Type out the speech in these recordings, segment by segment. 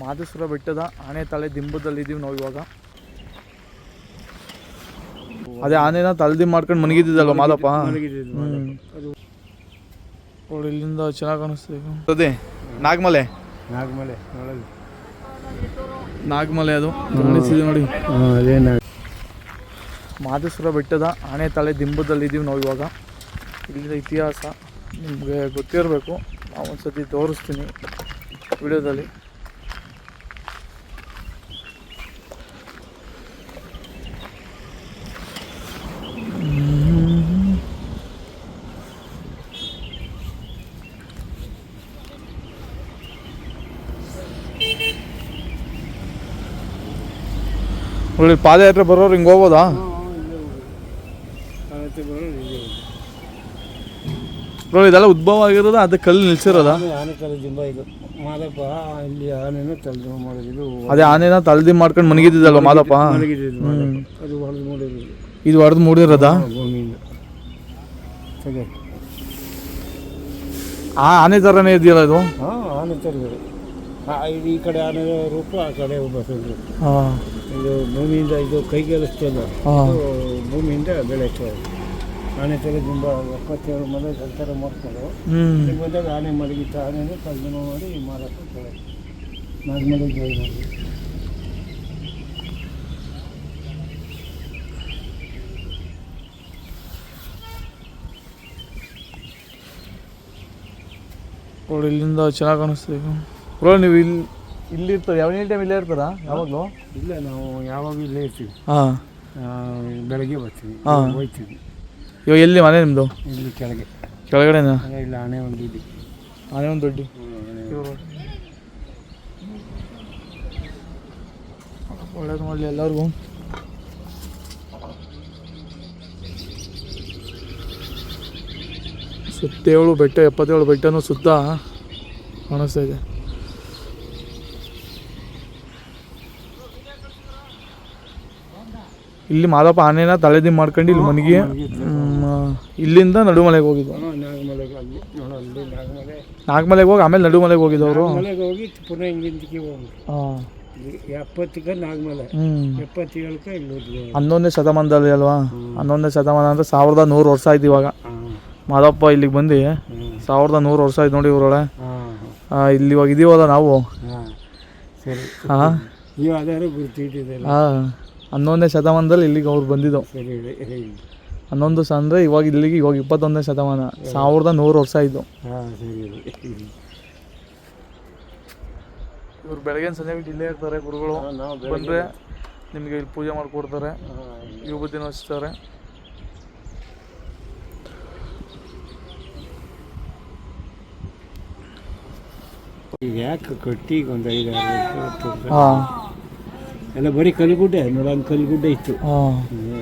ಮಾದೇಶ್ವರ ಬೆಟ್ಟದ ಆನೆ ತಲೆ ದಿಂಬದಲ್ಲಿ ಇದೀವಿ ನಾವು ಇವಾಗ. ಅದೇ ಆನೆನ ತಲೆದಿ ಮಾಡ್ಕೊಂಡು ಮನಗಿದ್ದಲ್ವ ಮಾದಪ್ಪ. ನೋಡಿ ಇಲ್ಲಿಂದ ಚೆನ್ನಾಗಿ ಕಾಣಿಸ್ತಿದೆ ಅದೇ ನಾಗಮಲೆ. ನಾಗಮಲೆ ನಾಗಮಲೆ ಅದು. ಗಮನಿಸಿದ್ವಿ ನೋಡಿ. ಅದೇ ಮಾದೇಶ್ವರ ಬೆಟ್ಟದ ಆನೆ ತಲೆ ದಿಂಬದಲ್ಲಿ ಇದೀವಿ ನಾವು ಇವಾಗ. ಇಲ್ಲಿನ ಇತಿಹಾಸ ನಿಮಗೆ ಗೊತ್ತಿರಬೇಕು. ನಾವು ಒಂದ್ಸತಿ ತೋರಿಸ್ತೀನಿ ವಿಡಿಯೋದಲ್ಲಿ. ಒಳ್ಳೆ ಪಾದಯಾತ್ರೆ ಬರೋರು ಹಿಂಗೆ ಹೋಗ್ಬೋದಾ? ಬ್ರೋ ಇದೆಲ್ಲ ಉದ್ಭವ ಆಗಿರೋದು ಅದು ಕಲ್ಲು ನಿಲ್ಸಿರೋದ? ಆನೆ ತಲೆ ದಿಂಬ ಇದು. ಮಾದಪ್ಪ ಇಲ್ಲಿ ಆನೆನ ತಲೆ ಮಾಡಿದ್ರು. ಅದೇ ಆನೆನ ತಲೆದಿ ಮಾಡ್ಕೊಂಡು ಮನಗಿದ್ದಲ್ವ ಮಾದಪ್ಪ? ಮಲಗಿದ್ದು ಮಾದಪ್ಪ. ಅದು ಹೊಡೆದು ಮೂಡಿರೋದು. ಇದು ಹೊಡೆದು ಮೂಡಿರೋದ? ಭೂಮಿಯಿಂದ. ಸರಿ ಆ ಆನೆ ಥರನೇ ಇದೆಯಲ್ಲ ಇದು? ಹಾಂ ಆನೆ ತರಗಳು ಈ ಕಡೆ ಆನೆ ರೂಪ ಆ ಕಡೆ ಒಬ್ಬ ಹಾಂ. ಇದು ಭೂಮಿಯಿಂದ ಇದು ಕೈಗೆಲಸ್ತಲ್ಲ ಭೂಮಿಯಿಂದ ಬೆಳೆಯುತ್ತೆ ಆನೆ ತಲೆ ತುಂಬ ಎಪ್ಪತ್ತೇಳು ಮನೆ ಸಂಚಾರ ಮಾಡ್ಕೊಂಡು ಈಗ ಬಂದಾಗ ಆನೆ ಮಲಗಿತ್ತ ಆನೆನ ತಲೆದಿಂಬ ಮಾಡಿ ಮಾರಾಟ ನಾಗಮಲೆ ಜಾಯಿ ಮಾಡಿ ನೋಡಿ ಇಲ್ಲಿಂದ ಚೆನ್ನಾಗಿ ಕಾಣಿಸ್ತಿದೆ. ಬ್ರೋ ನೀವು ಇಲ್ಲಿ ಇಲ್ಲಿ ಇರ್ತಾರೆ ಯಾವ ಟೈಮ್ ಇಲ್ಲೇ ಇರ್ತಾರಾ ಯಾವಾಗಲೂ? ಇಲ್ಲ ನಾವು ಯಾವಾಗ ಇಲ್ಲೇ ಇರ್ತೀವಿ. ಹಾಂ. ಬೆಳಗ್ಗೆ ಬರ್ತೀವಿ. ಹೋಗ್ತೀವಿ. ಇವಾಗ ಎಲ್ಲಿ ಮನೆ ನಿಮ್ಮದು ಇಲ್ಲಿ ಕೆಳಗೆ. ಕೆಳಗಡೆನಾ? ಇಲ್ಲ ಆನೆ ಒಂದು ಇದೆ. ಆನೆ ಒಂದು ದೊಡ್ಡ. ಒಳ್ಳೇದು ಮಾಡಲಿ ಎಲ್ಲರಿಗೂ. ಸುತ್ತೇಳು ಬೆಟ್ಟ ಎಪ್ಪತ್ತೇಳು ಬೆಟ್ಟನೂ ಸುತ್ತ ಕಾಣಿಸ್ತಾ ಇದೆ. ಇಲ್ಲಿ ಮಾದಪ್ಪ ಆನೆನ ತಳೆದಿ ಮಾಡ್ಕೊಂಡು ಇಲ್ಲಿ ಮನೆಗೆ ಇಲ್ಲಿಂದ ನಡುಮಲೆಗೆ ಹೋಗಿದ್ದು. ನಾಗಮಲೆಗೆ ಹೋಗಿ. ಆಮೇಲೆ ನಡುಮಲೆಗೆ ಹೋಗಿದ್ದವರು ನಾಗಮಲೆಗೆ ಹೋಗಿ ಪುನಃ ಹಿಂದಿಂದಕ್ಕೆ ಹೋಗಿ ಹಾಂ. ಎಪ್ಪತ್ತಕ್ಕೆ ನಾಗಮಲೆ. ಹ್ಞೂ ಎಪ್ಪತ್ತೇಳಕ್ಕೆ ಇಲ್ಲಿ ಹೋದ್ವಿ ಹನ್ನೊಂದನೇ ಶತಮಾನದಲ್ಲಿ ಅಲ್ವಾ? ಹನ್ನೊಂದನೇ ಶತಮಾನ ಅಂದರೆ ಸಾವಿರದ ನೂರು ವರ್ಷ ಆಯ್ತು ಇವಾಗ. ಮಾದಪ್ಪ ಇಲ್ಲಿಗೆ ಬಂದು ಸಾವಿರದ ನೂರು ವರ್ಷ ಆಯ್ತು ನೋಡಿ ಇವರೊಳೆ ಇಲ್ಲಿ ಇವಾಗ ಇದೀವಲ್ಲ ನಾವು. ಹಾಂ ಹಾಂ. ನೀವು ಅದಾರು ಗುರುತಿಟ್ಟಿದ್ದೀರ ಹಾಂ. ಹನ್ನೊಂದನೇ ಶತಮಾನದಲ್ಲಿ ಇಲ್ಲಿಗೆ ಅವ್ರು ಬಂದಿದ್ದು. ಹನ್ನೊಂದು ಸ ಅಂದರೆ ಇವಾಗ ಇಲ್ಲಿಗೆ ಇವಾಗ ಇಪ್ಪತ್ತೊಂದನೇ ಶತಮಾನ. ಸಾವಿರದ ನೂರು ವರ್ಷ ಇದ್ದು ಇವ್ರು ಬೆಳಗ್ಗೆ ಸಂಜೆ ಬಿಟ್ಟು ಇಲ್ಲೇ ಇರ್ತಾರೆ ಗುರುಗಳು. ಬಂದರೆ ನಿಮಗೆ ಇಲ್ಲಿ ಪೂಜೆ ಮಾಡಿಕೊಡ್ತಾರೆ. ವಿಭೂತಿನ ಹಚ್ತಾರೆ ಈಗ ಯಾಕೆ ಕಟ್ಟಿ ಒಂದು ಐದು ಆರು ವರ್ಷ ಹತ್ತು ವರ್ಷ ಹಾಂ. ಎಲ್ಲ ಬರೀ ಕಲ್ಗುಡ್ಡೆ ನೋಡಂಗೆ ಕಲ್ಗುಡ್ಡೆ ಇತ್ತು.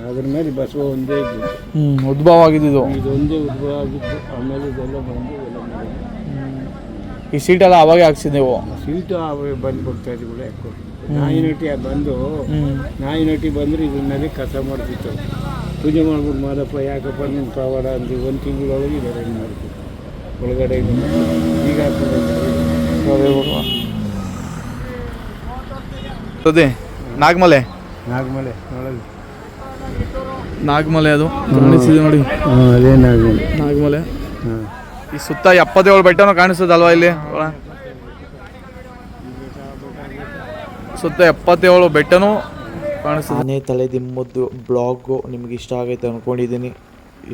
ಅದ್ರ ಮೇಲೆ ಬಸವ ಒಂದೇ ಇದ್ದು ಹ್ಞೂ ಉದ್ಭವ ಆಗಿದ್ದು ಇದೊಂದೇ ಉದ್ಭವ ಆಗಿತ್ತು ಆಮೇಲೆ ಇದೆಲ್ಲ ಬಂದು ಎಲ್ಲ ಈ ಈ ಸೀಟೆಲ್ಲ ಅವಾಗೆ ಹಾಕ್ಸಿದ್ದೆವು. ಸೀಟು ಅವಾಗ ಬಂದು ಕೊಡ್ತಾ ಇದ್ವಿ ಯಾಕೋ. ನಾಯಿ ನಟಿ ಬಂದು ನಾಯಿ ನಟಿ ಬಂದ್ರೆ ಇದ್ರ ಮೇಲೆ ಕಸ ಮಾಡ್ತಿತ್ತು. ಪೂಜೆ ಮಾಡ್ಬಿಟ್ಟು ಮಾದಪ್ಪ ಯಾಕಪ್ಪ ನಿಮ್ಮ ಪ್ರವಾರ ಅಂತ ಒಂದು ತಿಂಗಳೊಳಗೆ ಇದೆಲ್ಲ ಮಾಡ್ತೀವಿ ಮಾಡ್ತಿತ್ತು ಒಳಗಡೆ ಇದು. ಈಗ ಅದೇ. ನಾಗಮಲೆ. ನಾಗಮಲೆ ನೋಡಲ್ಲ ನಾಗಮಲೆ ಅದು. ಕಾಣಿಸಿದೆ ನೋಡಿ. ಹಾಂ ಅದೇ ನಾಗಮಲೆ. ನಾಗಮಲೆ. ಹಾಂ. ಈ ಸುತ್ತ ಎಪ್ಪತ್ತೇಳು ಬೆಟ್ಟನೂ ಕಾಣಿಸ್ತದಲ್ವಾ ಇಲ್ಲಿ? ಒಳ? ಸುತ್ತ ಎಪ್ಪತ್ತೇಳು ಬೆಟ್ಟನೂ ಕಾಣಿಸ್ತದೆ. ಆನೆ ತಲೆ ದಿಮ್ಮದ್ದು ಬ್ಲಾಗು ನಿಮ್ಗೆ ಇಷ್ಟ ಆಗೈತೆ ಅಂದ್ಕೊಂಡಿದ್ದೀನಿ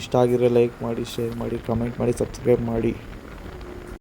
ಇಷ್ಟ ಆಗಿರೋ ಲೈಕ್ ಮಾಡಿ ಶೇರ್ ಮಾಡಿ ಕಮೆಂಟ್ ಮಾಡಿ ಸಬ್ಸ್ಕ್ರೈಬ್ ಮಾಡಿ.